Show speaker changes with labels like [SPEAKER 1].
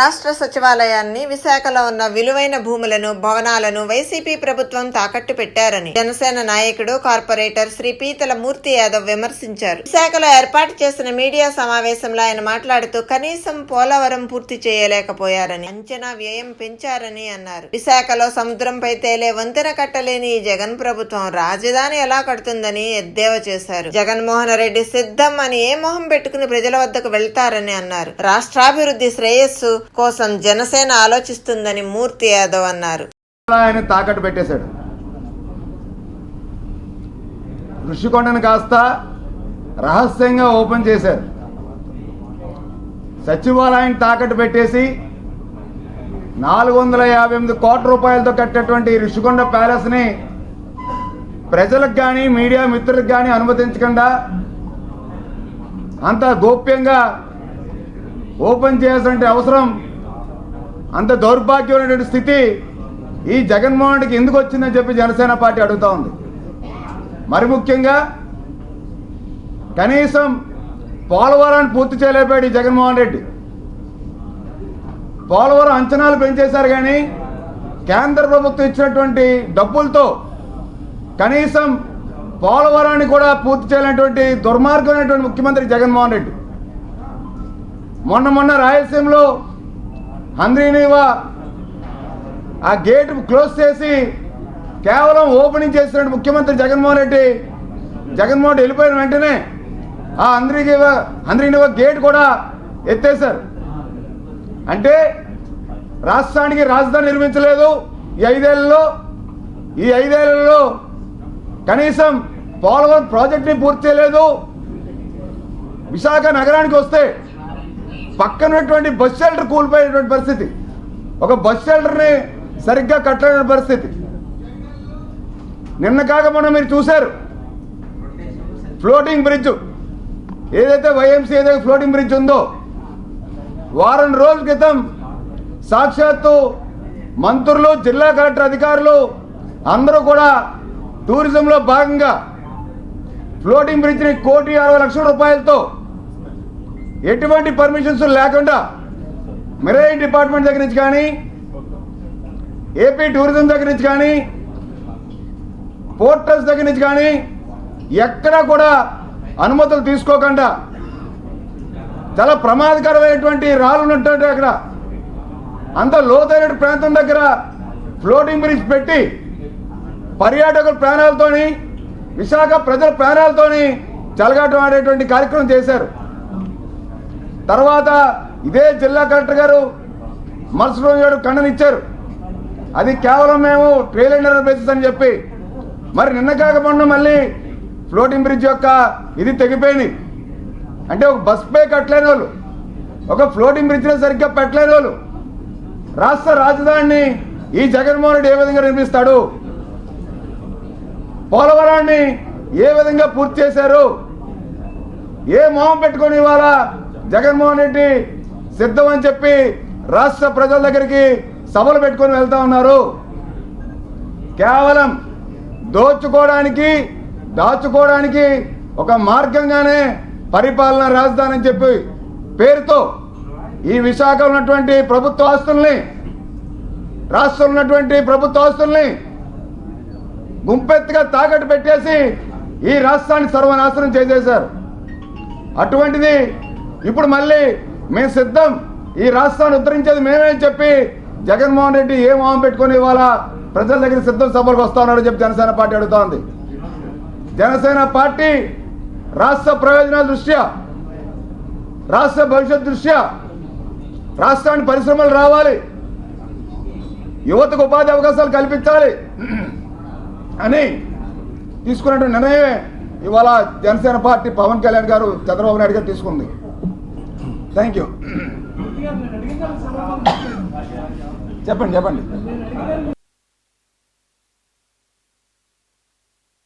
[SPEAKER 1] రాష్ట్ర సచివాలయాన్ని విశాఖలో ఉన్న విలువైన భూములను భవనాలను వైసీపీ ప్రభుత్వం తాకట్టు పెట్టారని జనసేన నాయకుడు కార్పొరేటర్ శ్రీ పీతల మూర్తి యాదవ్ విమర్శించారు. విశాఖలో ఏర్పాటు చేసిన మీడియా సమావేశంలో ఆయన మాట్లాడుతూ కనీసం పోలవరం పూర్తి చేయలేకపోయారని అంచనా వ్యయం పెంచారని అన్నారు. విశాఖలో సముద్రంపై తేలే వంతెన కట్టలేని ఈ జగన్ ప్రభుత్వం రాజధాని ఎలా కడుతుందని ఎద్దేవా చేశారు. జగన్మోహన్ రెడ్డి సిద్ధం అని ఏ మొహం పెట్టుకుని ప్రజల వద్దకు వెళ్తారని అన్నారు. రాష్ట్రాభివృద్ధి శ్రేయస్సు కోసం జనసేన ఆలోచిస్తుందని మూర్తి యాదవ్ అన్నారు.
[SPEAKER 2] ఆయన తాకట్టు పెట్టేశాడు. ఋషికొండను కాస్త రహస్యంగా ఓపెన్ చేశారు. సచివాలయాన్ని తాకట్టు పెట్టేసి నాలుగు వందల యాభై ఎనిమిది కోట్ల రూపాయలతో కట్టేటువంటి ఋషికొండ ప్యాలెస్ని ప్రజలకు కానీ మీడియా మిత్రులకు కానీ అనుమతించకుండా అంత గోప్యంగా ఓపెన్ చేయాల్సిన అవసరం అంత దౌర్భాగ్యమైనటువంటి స్థితి ఈ జగన్మోహన్ రెడ్డికి ఎందుకు వచ్చిందని చెప్పి జనసేన పార్టీ అడుగుతా ఉంది. మరి ముఖ్యంగా కనీసం పోలవరాన్ని పూర్తి చేయలేపాడు ఈ జగన్మోహన్ రెడ్డి. పోలవరం అంచనాలు పెంచేశారు కానీ కేంద్ర ప్రభుత్వం ఇచ్చినటువంటి డబ్బులతో కనీసం పోలవరాన్ని కూడా పూర్తి చేయలేనటువంటి దుర్మార్గమైనటువంటి ముఖ్యమంత్రి జగన్మోహన్ రెడ్డి. మొన్న మొన్న రాయలసీమలో హంద్రీనివా ఆ గేట్ క్లోజ్ చేసి కేవలం ఓపెనింగ్ చేసినట్టు ముఖ్యమంత్రి జగన్మోహన్ రెడ్డి జగన్మోహన్ రెడ్డి వెళ్ళిపోయిన వెంటనే ఆ హంద్రీనివా హంద్రీనివా గేట్ కూడా ఎత్తేశారు. అంటే రాష్ట్రానికి రాజధాని నిర్మించలేదు ఈ ఐదేళ్ళలో. ఈ ఐదేళ్ళలో కనీసం పోలవరం ప్రాజెక్ట్ని పూర్తి చేయలేదు. విశాఖ నగరానికి వస్తే పక్కనటువంటి బస్ షెల్టర్ కూలిపోయేటువంటి పరిస్థితి. ఒక బస్ షెల్టర్ని సరిగ్గా కట్టలేని పరిస్థితి. నిన్న కాక మొన్న మీరు చూశారు. ఫ్లోటింగ్ బ్రిడ్జ్ ఏదైతే వైఎంసీ ఏదైతే ఫ్లోటింగ్ బ్రిడ్జ్ ఉందో వారం రోజుల క్రితం సాక్షాత్తు మంత్రులు జిల్లా కలెక్టర్ అధికారులు అందరూ కూడా టూరిజంలో భాగంగా ఫ్లోటింగ్ బ్రిడ్జ్ని కోటి అరవై లక్షల రూపాయలతో ఎటువంటి పర్మిషన్స్ లేకుండా మెరైన్ డిపార్ట్మెంట్ దగ్గర నుంచి కానీ ఏపీ టూరిజం దగ్గర నుంచి కానీ పోర్టల్స్ దగ్గర నుంచి కానీ ఎక్కడా కూడా అనుమతులు తీసుకోకుండా చాలా ప్రమాదకరమైనటువంటి రాళ్ళు ఉన్నటువంటి అక్కడ అంత లోతైన ప్రాంతం దగ్గర ఫ్లోటింగ్ బ్రిడ్జ్ పెట్టి పర్యాటకుల ప్రాణాలతోని విశాఖ ప్రజల ప్రాణాలతోని చలగాటం ఆడేటువంటి కార్యక్రమం చేశారు. తర్వాత ఇదే జిల్లా కలెక్టర్ గారు మరుసటి రోజు నాడు ఖండనిచ్చారు అది కేవలం మేము ట్రైలర్ బేసిస్ అని చెప్పి. మరి నిన్న కాకపోయినా మళ్ళీ ఫ్లోటింగ్ బ్రిడ్జ్ యొక్క ఇది తెగిపోయింది. అంటే ఒక బస్ పే కట్టలేని వాళ్ళు ఒక ఫ్లోటింగ్ బ్రిడ్జ్ని సరిగ్గా పెట్టలేని వాళ్ళు రాష్ట్ర రాజధానిని ఈ జగన్మోహన్ రెడ్డి ఏ విధంగా నిర్మిస్తాడు పోలవరాన్ని ఏ విధంగా పూర్తి చేశారు ఏ మొహం పెట్టుకొని ఇవాళ జగన్మోహన్ రెడ్డి సిద్ధం అని చెప్పి రాష్ట్ర ప్రజల దగ్గరికి సభలు పెట్టుకొని వెళ్తా ఉన్నారు. కేవలం దోచుకోవడానికి దాచుకోవడానికి ఒక మార్గంగానే పరిపాలన రాజధాని అని చెప్పి పేరుతో ఈ విశాఖ ఉన్నటువంటి ప్రభుత్వ ఆస్తుల్ని రాష్ట్రంలో ఉన్నటువంటి ప్రభుత్వ ఆస్తుల్ని గుంపెత్తుగా తాకట్టు పెట్టేసి ఈ రాష్ట్రాన్ని సర్వనాశనం చేసేశారు. అటువంటిది ఇప్పుడు మళ్ళీ మేము సిద్ధం. ఈ రాష్ట్రాన్ని ఉద్ధరించేది మేమే అని చెప్పి జగన్మోహన్ రెడ్డి ఏ మొహం పెట్టుకొని ఇవాళ ప్రజల దగ్గర సిద్ధం సభలకు వస్తా చెప్పి జనసేన పార్టీ అడుగుతోంది. జనసేన పార్టీ రాష్ట్ర ప్రయోజనాల దృష్ట్యా రాష్ట్ర భవిష్యత్ దృష్ట్యా రాష్ట్రానికి పరిశ్రమలు రావాలి యువతకు ఉపాధి అవకాశాలు కల్పించాలి అని తీసుకున్నటువంటి నిర్ణయమే ఇవాళ జనసేన పార్టీ పవన్ కళ్యాణ్ గారు చంద్రబాబు నాయుడు గారు తీసుకుంది. థ్యాంక్ యూ చెప్పండి చెప్పండి.